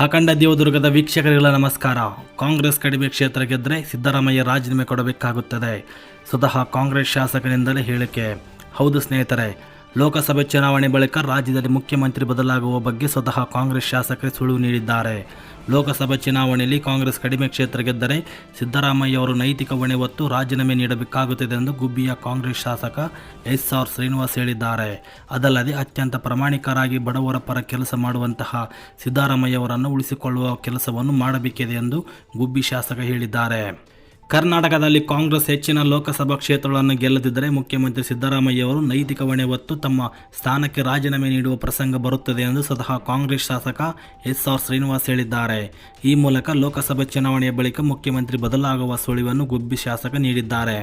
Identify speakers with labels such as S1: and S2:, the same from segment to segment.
S1: ಅಖಂಡ ದೇವದುರ್ಗದ ವೀಕ್ಷಕರಿಗಳ ನಮಸ್ಕಾರ. ಕಾಂಗ್ರೆಸ್ ಕಡಿಮೆ ಕ್ಷೇತ್ರ ಗೆದ್ದರೆ ಸಿದ್ದರಾಮಯ್ಯ ರಾಜೀನಾಮೆ ಕೊಡಬೇಕಾಗುತ್ತದೆ. ಸ್ವತಃ ಕಾಂಗ್ರೆಸ್ ಶಾಸಕರಿಂದಲೇ ಹೇಳಿಕೆ. ಹೌದು ಸ್ನೇಹಿತರೆ ಲೋಕಸಭೆ ಚುನಾವಣೆ ಬಳಿಕ ರಾಜ್ಯದಲ್ಲಿ ಮುಖ್ಯಮಂತ್ರಿ ಬದಲಾಗುವ ಬಗ್ಗೆ ಸ್ವತಃ ಕಾಂಗ್ರೆಸ್ ಶಾಸಕರೇ ಸುಳಿವು ನೀಡಿದ್ದಾರೆ. ಲೋಕಸಭೆ ಚುನಾವಣೆಯಲ್ಲಿ ಕಾಂಗ್ರೆಸ್ ಕಡಿಮೆ ಕ್ಷೇತ್ರ ಗೆದ್ದರೆ ಸಿದ್ದರಾಮಯ್ಯ ಅವರು ನೈತಿಕ ಹೊಣೆ ಹೊತ್ತು ರಾಜೀನಾಮೆ ನೀಡಬೇಕಾಗುತ್ತದೆ ಎಂದು ಗುಬ್ಬಿಯ ಕಾಂಗ್ರೆಸ್ ಶಾಸಕ ಎಸ್ ಆರ್ ಶ್ರೀನಿವಾಸ್ ಹೇಳಿದ್ದಾರೆ. ಅದಲ್ಲದೆ ಅತ್ಯಂತ ಪ್ರಾಮಾಣಿಕರಾಗಿ ಬಡವರ ಪರ ಕೆಲಸ ಮಾಡುವಂತಹ ಸಿದ್ದರಾಮಯ್ಯ ಅವರನ್ನು ಉಳಿಸಿಕೊಳ್ಳುವ ಕೆಲಸವನ್ನು ಮಾಡಬೇಕಿದೆ ಎಂದು ಗುಬ್ಬಿ ಶಾಸಕ ಹೇಳಿದ್ದಾರೆ. ಕರ್ನಾಟಕದಲ್ಲಿ ಕಾಂಗ್ರೆಸ್ ಹೆಚ್ಚಿನ ಲೋಕಸಭಾ ಕ್ಷೇತ್ರಗಳನ್ನು ಗೆಲ್ಲದಿದ್ದರೆ ಮುಖ್ಯಮಂತ್ರಿ ಸಿದ್ದರಾಮಯ್ಯ ಅವರು ನೈತಿಕ ಹೊಣೆ ಹೊತ್ತು ತಮ್ಮ ಸ್ಥಾನಕ್ಕೆ ರಾಜೀನಾಮೆ ನೀಡುವ ಪ್ರಸಂಗ ಬರುತ್ತದೆ ಎಂದು ಸ್ವತಃ ಕಾಂಗ್ರೆಸ್ ಶಾಸಕ ಎಸ್ ಆರ್ ಶ್ರೀನಿವಾಸ್ ಹೇಳಿದ್ದಾರೆ. ಈ ಮೂಲಕ ಲೋಕಸಭೆ ಚುನಾವಣೆಯ ಬಳಿಕ ಮುಖ್ಯಮಂತ್ರಿ ಬದಲಾಗುವ ಸುಳಿವನ್ನು ಗುಬ್ಬಿ ಶಾಸಕ ನೀಡಿದ್ದಾರೆ.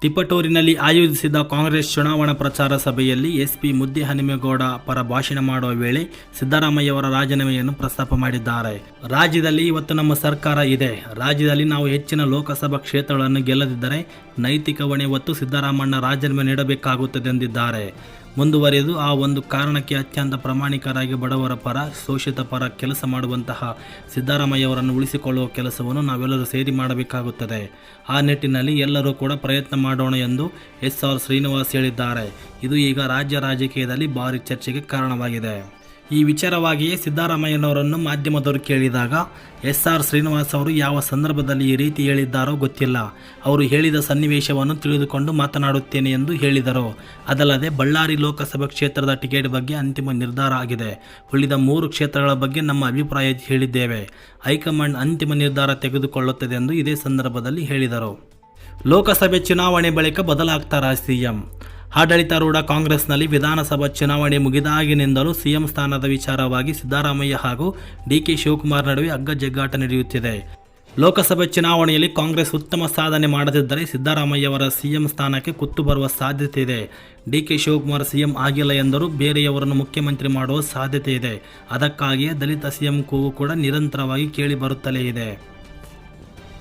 S1: ತಿಪಟೂರಿನಲ್ಲಿ ಆಯೋಜಿಸಿದ ಕಾಂಗ್ರೆಸ್ ಚುನಾವಣಾ ಪ್ರಚಾರ ಸಭೆಯಲ್ಲಿ ಎಸ್ಪಿ ಮುದ್ದೆ ಹನುಮೇಗೌಡ ಪರ ಭಾಷಣ ಮಾಡುವ ವೇಳೆ ಸಿದ್ದರಾಮಯ್ಯವರ ರಾಜೀನಾಮೆಯನ್ನು ಪ್ರಸ್ತಾಪ ಮಾಡಿದ್ದಾರೆ. ರಾಜ್ಯದಲ್ಲಿ ಇವತ್ತು ನಮ್ಮ ಸರ್ಕಾರ ಇದೆ. ರಾಜ್ಯದಲ್ಲಿ ನಾವು ಹೆಚ್ಚಿನ ಲೋಕಸಭಾ ಕ್ಷೇತ್ರಗಳನ್ನು ಗೆಲ್ಲದಿದ್ದರೆ ನೈತಿಕ ಹೊಣೆ ಹೊತ್ತು ಸಿದ್ದರಾಮಣ್ಣ ರಾಜೀನಾಮೆ ನೀಡಬೇಕಾಗುತ್ತದೆ ಎಂದಿದ್ದಾರೆ. ಮುಂದುವರಿದು ಆ ಒಂದು ಕಾರಣಕ್ಕೆ ಅತ್ಯಂತ ಪ್ರಾಮಾಣಿಕರಾಗಿ ಬಡವರ ಪರ, ಶೋಷಿತ ಪರ ಕೆಲಸ ಮಾಡುವಂತಹ ಸಿದ್ದರಾಮಯ್ಯವರನ್ನು ಉಳಿಸಿಕೊಳ್ಳುವ ಕೆಲಸವನ್ನು ನಾವೆಲ್ಲರೂ ಸೇರಿ ಮಾಡಬೇಕಾಗುತ್ತದೆ. ಆ ನಿಟ್ಟಿನಲ್ಲಿ ಎಲ್ಲರೂ ಕೂಡ ಪ್ರಯತ್ನ ಮಾಡೋಣ ಎಂದು ಎಸ್ ಆರ್ ಶ್ರೀನಿವಾಸ್ ಹೇಳಿದ್ದಾರೆ. ಇದು ಈಗ ರಾಜ್ಯ ರಾಜಕೀಯದಲ್ಲಿ ಭಾರಿ ಚರ್ಚೆಗೆ ಕಾರಣವಾಗಿದೆ. ಈ ವಿಚಾರವಾಗಿಯೇ ಸಿದ್ದರಾಮಯ್ಯನವರನ್ನು ಮಾಧ್ಯಮದವರು ಕೇಳಿದಾಗ ಎಸ್ ಆರ್ ಶ್ರೀನಿವಾಸ್ ಅವರು ಯಾವ ಸಂದರ್ಭದಲ್ಲಿ ಈ ರೀತಿ ಹೇಳಿದ್ದಾರೋ ಗೊತ್ತಿಲ್ಲ. ಅವರು ಹೇಳಿದ ಸನ್ನಿವೇಶವನ್ನು ತಿಳಿದುಕೊಂಡು ಮಾತನಾಡುತ್ತೇನೆ ಎಂದು ಹೇಳಿದರು. ಅದಲ್ಲದೆ ಬಳ್ಳಾರಿ ಲೋಕಸಭಾ ಕ್ಷೇತ್ರದ ಟಿಕೆಟ್ ಬಗ್ಗೆ ಅಂತಿಮ ನಿರ್ಧಾರ ಆಗಿದೆ. ಉಳಿದ ಮೂರು ಕ್ಷೇತ್ರಗಳ ಬಗ್ಗೆ ನಮ್ಮ ಅಭಿಪ್ರಾಯ ಹೇಳಿದ್ದೇವೆ. ಹೈಕಮಾಂಡ್ ಅಂತಿಮ ನಿರ್ಧಾರ ತೆಗೆದುಕೊಳ್ಳುತ್ತದೆ ಎಂದು ಇದೇ ಸಂದರ್ಭದಲ್ಲಿ ಹೇಳಿದರು. ಲೋಕಸಭೆ ಚುನಾವಣೆ ಬಳಿಕ ಬದಲಾಗ್ತಾರಾ ಸಿಎಂ ಆಡಳಿತಾರೂಢ ಕಾಂಗ್ರೆಸ್ನಲ್ಲಿ ವಿಧಾನಸಭಾ ಚುನಾವಣೆ ಮುಗಿದಾಗಿನಿಂದಲೂ ಸಿಎಂ ಸ್ಥಾನದ ವಿಚಾರವಾಗಿ ಸಿದ್ದರಾಮಯ್ಯ ಹಾಗೂ ಡಿಕೆ ಶಿವಕುಮಾರ್ ನಡುವೆ ಹಗ್ಗಜಗ್ಗಾಟ ನಡೆಯುತ್ತಿದೆ. ಲೋಕಸಭೆ ಚುನಾವಣೆಯಲ್ಲಿ ಕಾಂಗ್ರೆಸ್ ಉತ್ತಮ ಸಾಧನೆ ಮಾಡದಿದ್ದರೆ ಸಿದ್ದರಾಮಯ್ಯವರ ಸಿಎಂ ಸ್ಥಾನಕ್ಕೆ ಕುತ್ತು ಬರುವ ಸಾಧ್ಯತೆ ಇದೆ. ಡಿಕೆ ಶಿವಕುಮಾರ್ ಸಿಎಂ ಆಗಿಲ್ಲ ಎಂದರೂ ಬೇರೆಯವರನ್ನು ಮುಖ್ಯಮಂತ್ರಿ ಮಾಡುವ ಸಾಧ್ಯತೆ ಇದೆ. ಅದಕ್ಕಾಗಿಯೇ ದಲಿತ ಸಿಎಂ ಕೂಗು ಕೂಡ ನಿರಂತರವಾಗಿ ಕೇಳಿ ಬರುತ್ತಲೇ ಇದೆ.